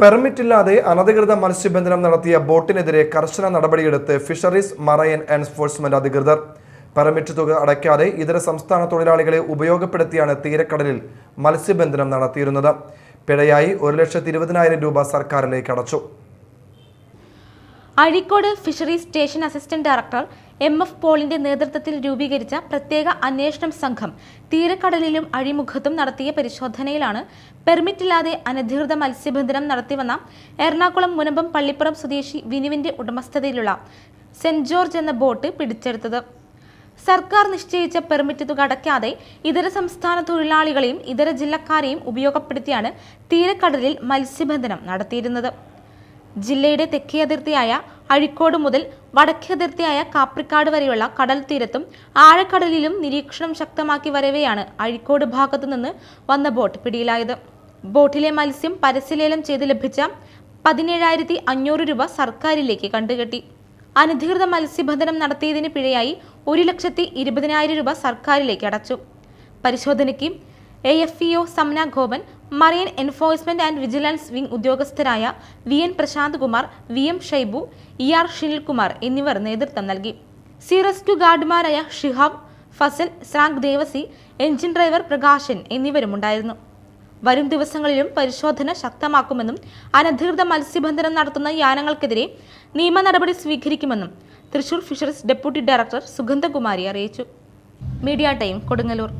പെർമിറ്റില്ലാതെ അനധികൃത മത്സ്യബന്ധനം നടത്തിയ ബോട്ടിനെതിരെ കർശന നടപടിയെടുത്ത് ഫിഷറീസ് മറൈൻ എൻഫോഴ്സ്മെന്റ് അധികൃതർ. പെർമിറ്റ് തുക അടയ്ക്കാതെ ഇതര സംസ്ഥാന തൊഴിലാളികളെ ഉപയോഗപ്പെടുത്തിയാണ് തീരക്കടലിൽ മത്സ്യബന്ധനം നടത്തിയിരുന്നത്. പിഴയായി ഒരു ലക്ഷത്തി ഇരുപതിനായിരം രൂപ സർക്കാരിലേക്ക് അടച്ചു. Azhikode fisheries station assistant director M F പോളിന്റെ നേതൃത്വത്തിൽ രൂപീകരിച്ച പ്രത്യേക അന്വേഷണം സംഘം തീരക്കടലിലും അഴിമുഖത്തും നടത്തിയ പരിശോധനയിലാണ് പെർമിറ്റില്ലാതെ അനധികൃത മത്സ്യബന്ധനം നടത്തിവന്ന എറണാകുളം മുനമ്പം പള്ളിപ്പുറം സ്വദേശി വിനുവിന്റെ ഉടമസ്ഥതയിലുള്ള സെന്റ് ജോർജ് എന്ന ബോട്ട് പിടിച്ചെടുത്തത്. സർക്കാർ നിശ്ചയിച്ച പെർമിറ്റ് തുക അടയ്ക്കാതെ ഇതര സംസ്ഥാന തൊഴിലാളികളെയും ഇതര ജില്ലക്കാരെയും ഉപയോഗപ്പെടുത്തിയാണ് തീരക്കടലിൽ മത്സ്യബന്ധനം നടത്തിയിരുന്നത്. ജില്ലയുടെ തെക്കേ അതിർത്തിയായ അഴിക്കോട് മുതൽ വടക്കേ അതിർത്തിയായ കാപ്രിക്കാട് വരെയുള്ള കടൽ തീരത്തും ആഴക്കടലിലും നിരീക്ഷണം ശക്തമാക്കി വരവെയാണ് അഴിക്കോട് ഭാഗത്തു നിന്ന് വന്ന ബോട്ട് പിടിയിലായത്. ബോട്ടിലെ മത്സ്യം പരസ്യലേലം ചെയ്ത് ലഭിച്ച പതിനേഴായിരത്തി അഞ്ഞൂറ് രൂപ സർക്കാരിലേക്ക് കണ്ടുകെട്ടി. അനധികൃത മത്സ്യബന്ധനം നടത്തിയതിന് പിഴയായി ഒരു ലക്ഷത്തി ഇരുപതിനായിരം രൂപ സർക്കാരിലേക്ക് അടച്ചു. പരിശോധനയ്ക്ക് A F E O Samana Gopan marine enforcement and vigilance wing ഉദ്യോഗസ്ഥരായ V N Prashanth Kumar V M Shaibu E R Shinilkumar എന്നിവർ നേതൃത്വം നൽകി. സി റെസ്ക്യൂ ഗാർഡുമാരായ ഷിഹാബ് ഫസൽ സ്രാങ്ക് ദേവസി എഞ്ചിൻ ഡ്രൈവർ പ്രകാശൻ എന്നിവരുമുണ്ടായിരുന്നു വരും ദിവസങ്ങളിലും പരിശോധന ശക്തമാക്കുമെന്നും അനധികൃത മത്സ്യബന്ധനം നടത്തുന്ന യാനങ്ങൾക്കെതിരെ നിയമ നടപടി സ്വീകരിക്കുമെന്നും Thrissur fisheries deputy director Sugandhakumari അറിയിച്ചു. Media time Kodungallur.